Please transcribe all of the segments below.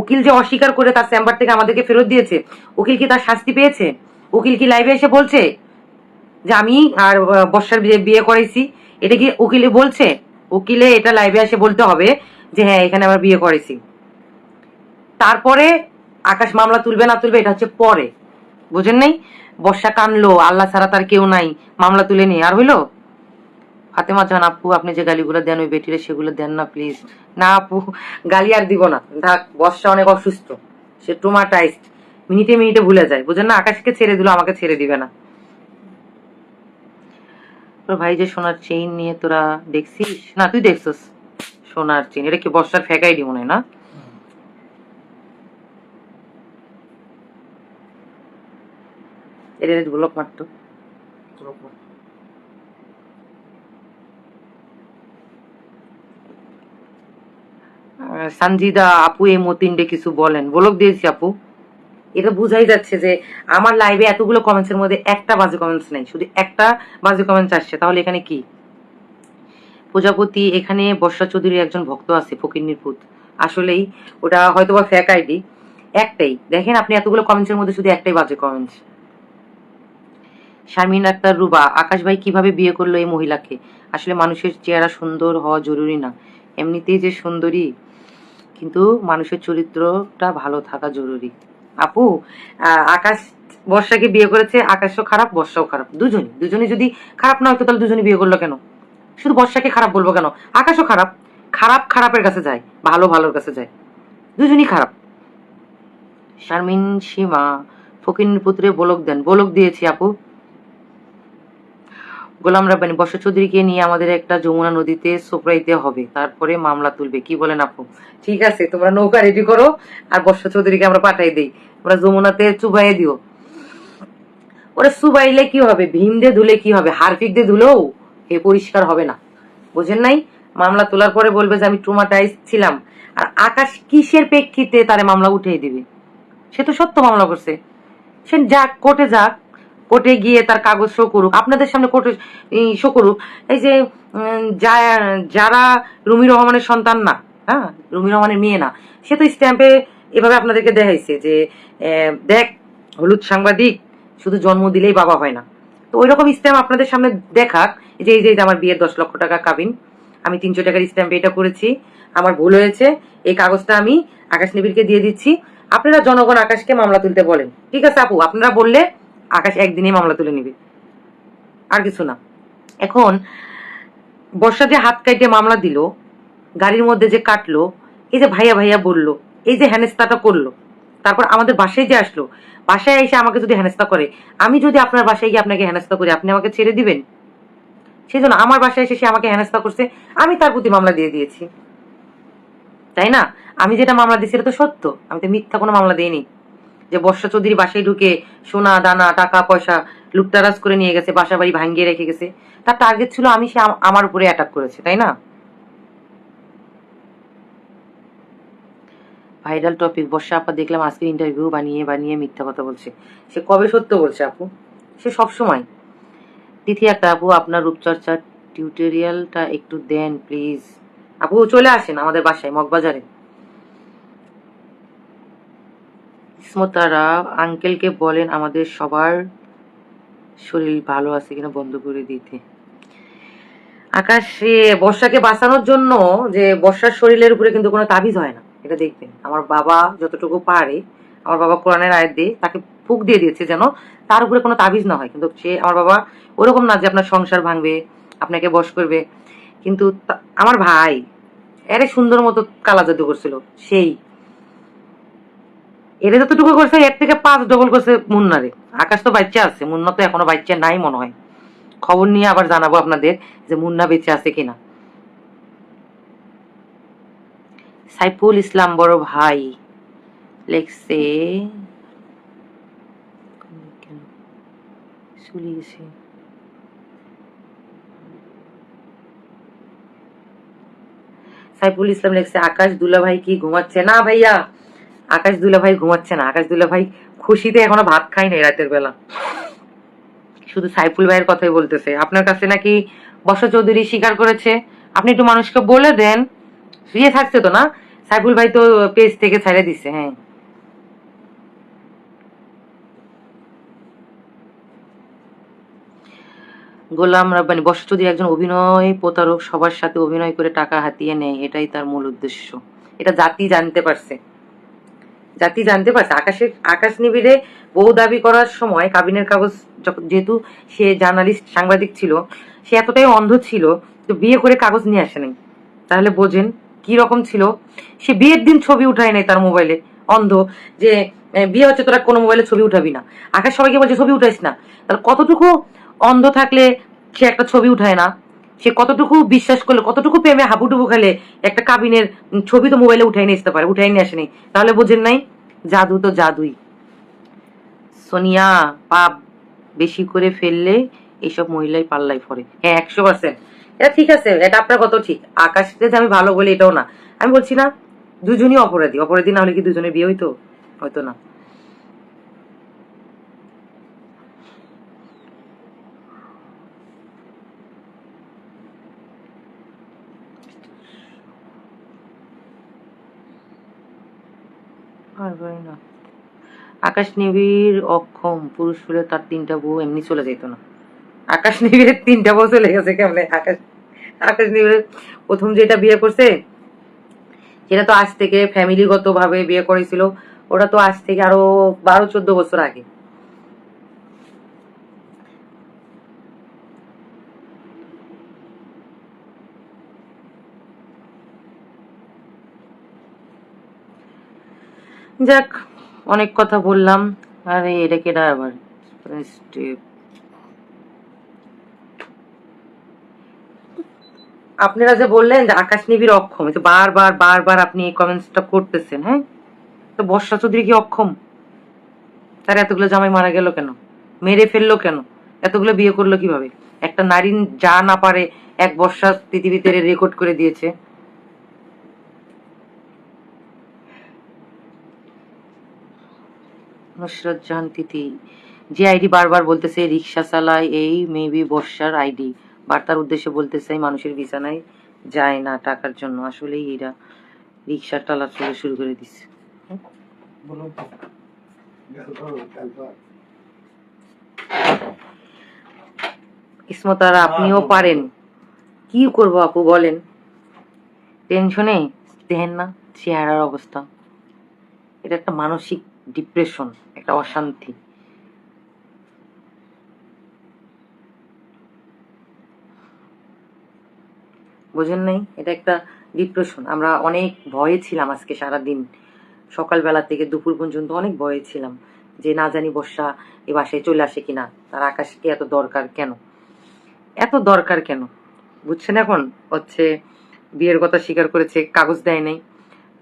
উকিল যে অস্বীকার করে তার চেম্বার থেকে আমাদেরকে ফেরত দিয়েছে, উকিল কি তার শাস্তি পেয়েছে? উকিল কি লাইভে এসে বলছে যে আমি আর বর্ষার বিয়ে করেছি এটা কি উকিলে বলছে? উকিলে এটা লাইভে এসে বলতে হবে যে হ্যাঁ এখানে আমরা বিয়ে করেছি। তারপরে আকাশ মামলা তুলবে না তুলবে, এটা হচ্ছে পরে। বুঝেন নাই? বর্ষা কানলো, আল্লাহ ছাড়া তার কেউ নাই, মামলা তুলে নি আর হইল? ফাতেমা জান আপু আপনি যে গালিগুলো দেন ওই বেটিরে সেগুলো দেন না প্লিজ না আপু গালি আর দিব না। থাক বর্ষা অনেক অসুস্থ। সে ট্রোমাটাইজড মিনিটে মিনিটে ভুলে যায়। বুঝেন না? আকাশকে ছেড়ে দিল আমাকে ছেড়ে দিবে না। তোর ভাই যে সোনার চেইন নিয়ে তোরা দেখছিস? না তুই দেখছিস সোনার চেইন এটা কি বর্ষার ফেকাই দি হয় না? এটা ব্লক মারতো। আহ, সঞ্জিদা আপু এই মতিনডে কিছু বলেন। বলক দিয়েছি আপু। এটা বুঝাই যাচ্ছে যে আমার লাইভে এতগুলো কমেন্টস এর মধ্যে একটা বাজে কমেন্টস নেই। শুধু একটা বাজে কমেন্টস আসছে। তাহলে এখানে কি? প্রজাপতি, এখানে বর্ষা চৌধুরীর একজন ভক্ত আছে পুত। আসলেই ওটা হয়তো বা ফ্যাক আইডি একটাই। দেখেন আপনি এতগুলো কমেন্টস এর মধ্যে শুধু একটাই বাজে কমেন্টস শারমিন আক্তার রুবা, আকাশ ভাই কীভাবে বিয়ে করল এই মহিলাকে? আসলে মানুষের চেহারা সুন্দর হওয়া জরুরি না। এমনিতেই যে সুন্দরী, কিন্তু মানুষের চরিত্রটা ভালো থাকা জরুরি। আপু আকাশ বর্ষাকে বিয়ে করেছে, আকাশও খারাপ, বর্ষাও খারাপ, দুজনই। দুজনই যদি খারাপ না হতো, তাহলে দুজনই বিয়ে করল কেন? শুধু বর্ষাকে খারাপ বলব কেন? আকাশও খারাপ খারাপ খারাপের কাছে যায়, ভালো ভালোর কাছে যায়। দুজনই খারাপ। শারমিন, সীমা ফকির পুত্রে বলক দেন। বলক দিয়েছি, আপু। গোলাম রাব্বানি, বর্ষা চৌধুরীকে নিয়ে আমাদের একটা যমুনা নদীতে সোপড়াইতে হবে, তারপরে মামলা তুলবে, কি বলেন আপু? ঠিক আছে, তোমরা নৌকা রেডি করো, আর বর্ষা চৌধুরীকে আমরা পাঠাই দেই, তোমরা যমুনাতে চুবাইয়ে দিও। ওরা চুবাইলে কি হবে, ভীম দিয়ে ধুলে কি হবে হারপিক দিয়ে ধুলেও এ পরিষ্কার হবে না, বোঝেন নাই? মামলা তোলার পরে বলবে যে আমি ট্রোমাটাইজ ছিলাম, আর আকাশ কিসের প্রেক্ষিতে তারে মামলা উঠিয়ে দিবে? সে তো সত্য মামলা করছে, সে যাক, কোর্টে যাক কোর্টে গিয়ে তার কাগজ শো করুক, আপনাদের সামনে কোর্টে শো করুক। এই যে যারা রুমি রহমানের সন্তান না হ্যাঁ রুমি রহমানের মেয়ে না, সে তো স্ট্যাম্পে এভাবে আপনাদেরকে দেখাইছে যে দেখ, হলুদ সাংবাদিক, শুধু জন্ম দিলেই বাবা হয় না। তো ওই রকম স্ট্যাম্প আপনাদের সামনে দেখাক যে, এই যে আমার বিয়ের দশ লক্ষ টাকা কাবিন, আমি তিনশো টাকার স্ট্যাম্পে এটা করেছি, আমার ভুল হয়েছে, এই কাগজটা আমি আকাশ নিবিড়কে দিয়ে দিচ্ছি। আপনারা জনগণ আকাশকে মামলা তুলতে বলেন। ঠিক আছে আপু, আপনারা বললে আকাশ একদিনেই মামলা তুলে নিবে। আর কিছু না। এখন বর্ষা যে হাত কাইটে মামলা দিল, গাড়ির মধ্যে যে কাটলো, এই যে ভাইয়া ভাইয়া বলল, এই যে হেনস্তাটা করল, তারপর আমাদের বাসায় যে আসলো, বাসায় এসে আমাকে যদি হেনস্তা করে, আমি যদি আপনার বাসায় গিয়ে আপনাকে হেনস্তা করি, আপনি আমাকে ছেড়ে দিবেন? সেই জন্য আমার বাসায় এসে সে আমাকে হেনস্তা করছে, আমি তার প্রতি মামলা দিয়ে দিয়েছি। তাই না? আমি যেটা মামলা দিয়েছি, এটা তো সত্য। আমি তো মিথ্যা কোনো মামলা দিইনি। যে বর্ষা চৌধুরী বাসায় ঢুকে সোনা, দানা, টাকা, পয়সা লুটতারাজ করে নিয়ে গেছে বাসা বাড়ি ভাঙ্গিয়ে রেখে গেছে। তার টার্গেট ছিল আমি সে আম- আমার উপরে অ্যাটাক করেছে, তাই না? ভাইরাল টপিক বর্ষা আপা দেখলাম আজকে ইন্টারভিউ বানিয়ে বানিয়ে মিথ্যা কথা বলছে। সে কবে সত্য বলছে আপু? সে সব সময় তিথি একটা আপু, আপনার রূপচর্চার টিউটোরিয়ালটা একটু দেন প্লিজ আপু চলে আসেন আমাদের বাসায়, মগবাজারে। ইসমতারা আঙ্কেলকে বলেন, আমাদের সবার শরীর ভালো আছে কিনা বন্ধ করে দিতে। আকাশে, বর্ষাকে বাঁচানোর জন্য যে বর্ষার শরীরের উপরে কিন্তু কোনো তাবিজ হয় না, এটা দেখবেন। আমার বাবা যতটুকু পারে, আমার বাবা কোরআনের আয়াত দিয়ে তাকে ফুক দিয়ে দিয়েছে যেন তার উপরে কোনো তাবিজ না হয়। কিন্তু সে, আমার বাবা ওরকম না যে আপনার সংসার ভাঙবে, আপনাকে বশ করবে। কিন্তু আমার ভাই, এরে সুন্দর মতো কালা জাদু করছিল, সেই এরে যতটুকু করছে, এর থেকে পাঁচ ডবল করছে মুন্নারে। আকাশ তো বাচ্চা আছে, মুন্না তো এখনও বাচ্চা নাই মনে হয়। খবর নিয়ে আবার জানাব আপনাদের যে মুন্না বেঁচে আছে কিনা। সাইফুল ইসলাম বড় ভাই লেখছে সাইফুল ইসলাম লেখছে, আকাশ দুলাভাই কি ঘুমাচ্ছে? না ভাইয়া আকাশ দুলাভাই ঘুমাচ্ছে না। আকাশ দুলাভাই খুশিতে এখনও ভাত খাই নাই রাতের বেলা। শুধু সাইফুল ভাইয়ের কথাই বলতেছে। আপনার কাছে নাকি বর্ষা চৌধুরী স্বীকার করেছে? আপনি একটু মানুষকে বলে দেন। ইয়ে থাকছে তো না? সাইফুল ভাই তো পেজ থেকে ছেড়ে দিছে হ্যাঁ। গোলাম রাব্বানি, বর্ষ চৌধুরী একজন অভিনয় প্রতারক, সবার সাথে অভিনয় করে টাকা হাতিয়ে নেয়। এটাই তার মূল উদ্দেশ্য। এটা জাতি জানতে পারছে। জাতি জানতে পারছে। আকাশের, আকাশ নিবিড়ে বউ দাবি করার সময় কাবিনের কাগজ যেহেতু সে জার্নালিস্ট, সাংবাদিক ছিল, সে এতটাই অন্ধ ছিল তো বিয়ে করে কাগজ নিয়ে আসে নাই। তাহলে বোঝেন কি রকম ছিল। সে বিয়ের দিন ছবি উঠায় নাই তার মোবাইলে। অন্ধ যে বিয়ে হচ্ছে তোরা কোনো মোবাইলে ছবি উঠাবি না। আকাশ সবাইকে বলছে, ছবি উঠাইস না। তাহলে কতটুকু অন্ধ থাকলে সে একটা ছবি উঠায় না? সে কতটুকু বিশ্বাস করলে, কতটুকু প্রেমে হাবুডুবু খেলে একটা কাবিনের ছবি তো মোবাইলে উঠাই নিয়ে আসতে পারে, উঠাই নিয়ে আসেনি। তাহলে বোঝেন নাই, জাদু তো জাদুই। সোনিয়া, পাপ বেশি করে ফেললে এইসব মহিলাই পাল্লাই পড়ে। হ্যাঁ একশো পার্সেন্ট এটা ঠিক আছে, এটা আপনার কত ঠিক। আকাশকে যে আমি ভালো বলি এটাও না। আমি বলছি না, দুজনই অপরাধী। অপরাধী না হলে কি দুজনের বিয়ে হইতো? হয়তো না। আর পারি না। আকাশ নেভির অক্ষম, পুরুষ হলে তার তিনটা বউ এমনি চলে যেত না। আকাশ নেভির তিনটা বউ চলে গেছে কেমনে? আকাশ আকাশ নিবিড়ের প্রথম যেটা বিয়ে করছে, সেটা তো আজ থেকে ফ্যামিলিগত ভাবে বিয়ে করেছিল। ওটা তো আজ থেকে আরও বারো চোদ্দ বছর আগে। যাক, অনেক কথা বললাম। আরে, এটা কেডা আবার? আপনারা যে বললেন যে আকাশ নিবির অক্ষম বারবার বারবার আপনি এই কমেন্টসটা করতেছেন হ্যাঁ? তো বর্ষা চৌধুরী কি অক্ষম? তার এতগুলো জামাই মারা গেল কেন? মেরে ফেলল কেন? এতগুলো বিয়ে করল কীভাবে? একটা নারী যা না পারে এক বর্ষা পৃথিবীতে রেকর্ড করে দিয়েছে। নুসরত জাহান তিথি যে আইডি বারবার বলতেছে রিক্সা চালায় এই মেবি বর্ষার আইডি বার্তার উদ্দেশ্যে বলতে চাই মানুষের বিছানায় যায় না টাকার জন্য। আসলেই এরা রিক্সার টালা চলে শুরু করে দিচ্ছে। ইসমতারা আপনিও পারেন। কি করব আপু বলেন। টেনশনে? দেখেন না চেহারার অবস্থা। এটা একটা মানসিক ডিপ্রেশন একটা অশান্তি। বুঝেন নাই? এটা একটা ডিপ্রেশন আমরা অনেক ভয়ে ছিলাম আজকে সারা দিন সকালবেলা থেকে দুপুর পর্যন্ত অনেক ভয়ে ছিলাম যে না জানি বর্ষা এ বাসায় চলে আসে কিনা। তার আকাশকে এত দরকার কেন? এত দরকার কেন? বুঝছেন এখন? হচ্ছে বিয়ের কথা স্বীকার করেছে, কাগজ দেয় নাই।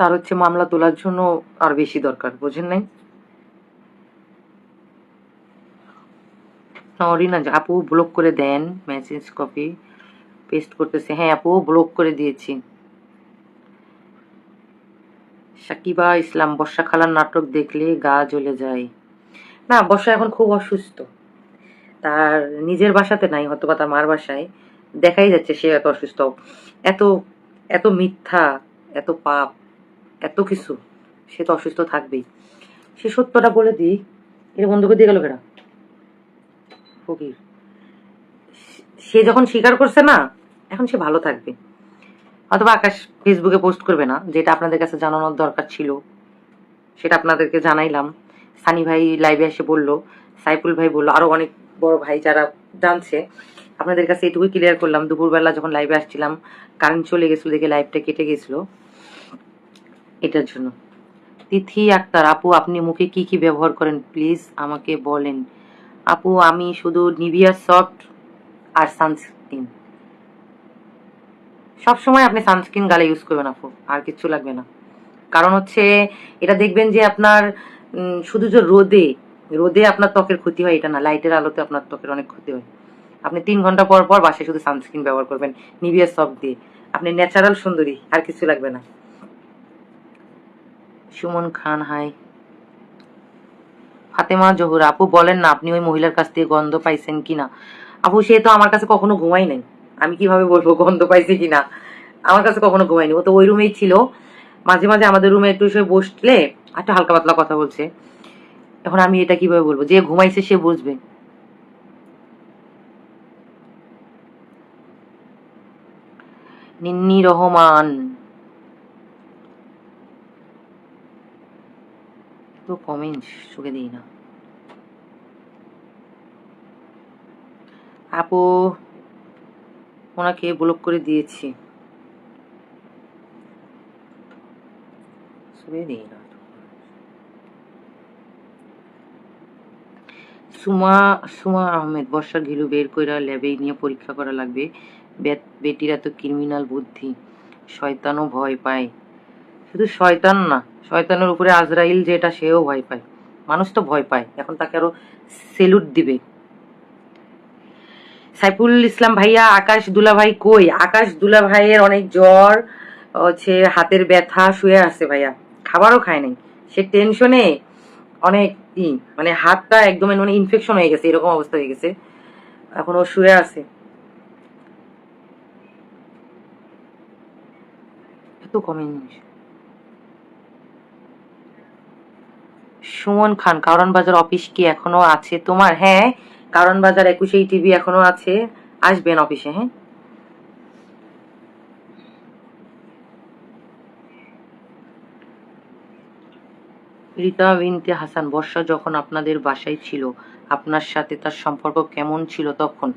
তার হচ্ছে মামলা তোলার জন্য আর বেশি দরকার, বুঝেন নাই? সরি না আপু ব্লক করে দেন মেসেজ কপি পেস্ট করতেছে। হ্যাঁ আপু ব্লক করে দিয়েছি। সাকিবা ইসলাম, বর্ষা খালার নাটক দেখলে গা জ্বলে যায়। না, বর্ষা এখন খুব অসুস্থ। তার নিজের বাসাতে নাই হয়তো বা তার মার বাসায়। দেখাই যাচ্ছে সে এত অসুস্থ। এত এত মিথ্যা, এত পাপ। এত কিছু, সে তো অসুস্থ থাকবেই। সে সত্যটা বলে দিই এর বন্ধুকে দিয়ে গেল কেনা ফকির, সে যখন স্বীকার করছে না, এখন সে ভালো থাকবে। অথবা আকাশ ফেসবুকে পোস্ট করবে না, যেটা আপনাদের কাছে জানানোর দরকার ছিল। সেটা আপনাদেরকে জানাইলাম। সানি ভাই লাইভে এসে বলল, সাইফুল ভাই বলল, আরও অনেক বড় ভাই যারা জানছে, আপনাদের কাছে এটুকুই ক্লিয়ার করলাম। দুপুরবেলা যখন লাইভে আসছিলাম, কারেন্ট চলে গেছিল দেখে লাইভটা কেটে গেছিল। এটার জন্য। তিথি আক্তার, আপু, আপনি মুখে কি কি ব্যবহার করেন? প্লিজ আমাকে বলেন। আপু, আমি শুধু নিভিয়া সফট আর সানস্ক্রিন। সব সময় আপনি সানস্ক্রিন গালে ইউজ করবেন, আপু, আর কিচ্ছু লাগবে না। কারণ হচ্ছে, এটা দেখবেন যে আপনার শুধু যে রোদে রোদে আপনার ত্বকের ক্ষতি হয়, এটা না লাইটের আলোতে আপনার ত্বকের অনেক ক্ষতি হয়। আপনি তিন ঘণ্টা পর পর বাসায় শুধু সানস্ক্রিন ব্যবহার করবেন, নিভিয়া সফট দিয়ে। আপনি ন্যাচারাল সুন্দরী, আর কিছু লাগবে না। সুমন খান, হাই। ফাতেমা জহুর, আপু বলেন না, আপনি ওই মহিলার কাছ থেকে গন্ধ পাইছেন কিনা? আপু, সে তো আমার কাছে কখনো ঘুমাই নাই। আমি কীভাবে বলব গন্ধ পাইছে কিনা? আমার কাছে কখনো ঘুমায়নি ও তো ওই রুমেই ছিল। মাঝে মাঝে আমাদের রুমে একটু এসে বসলে, একটা হালকা পাতলা কথা বলছে। এখন আমি এটা কীভাবে বলব? যে ঘুমাইছে, সে বুঝবে। নিন্নি রহমান তো কমেন্ট চোখে দিই না। আপু, ওনাকে ব্লক করে দিয়েছি। সুমা সুমা আহমেদ, বর্ষা ঘিলু বের কইরা ল্যাবে নিয়ে পরীক্ষা করা লাগবে। বেটিরা তো ক্রিমিনাল বুদ্ধি। শয়তানও ভয় পায়। শুধু শয়তান না, শয়তানের উপরে আজরাইল যেটা, সেও ভয় পায়। মানুষ তো ভয় পায়, এখন তাকে আরও সেলুট দিবে। সাইফুল ইসলাম ভাইয়া, আকাশ দুলা ভাই কই? আকাশ দুলা ভাইয়ের অনেক জ্বর, হচ্ছে হাতের ব্যথা, শুয়ে আছে ভাইয়া। খাবারও খায় নাই। সে টেনশনে অনেক ই মানে হাতটা একদম মানে ইনফেকশন হয়ে গেছে, এরকম অবস্থা হয়ে গেছে। এখন ও শুয়ে আছে। এত কমেন্ট সুমন খান, কারণ বাজার অফিস কি এখনও আছে তোমার? হ্যাঁ কারণ বাজার একুশেই টিভি এখনও আছে। আসবেন অফিসে হ্যাঁ? রীতা বিনতে হাসান, বর্ষা যখন আপনাদের বাসায় ছিল, আপনার সাথে তার সম্পর্ক কেমন ছিল তখন?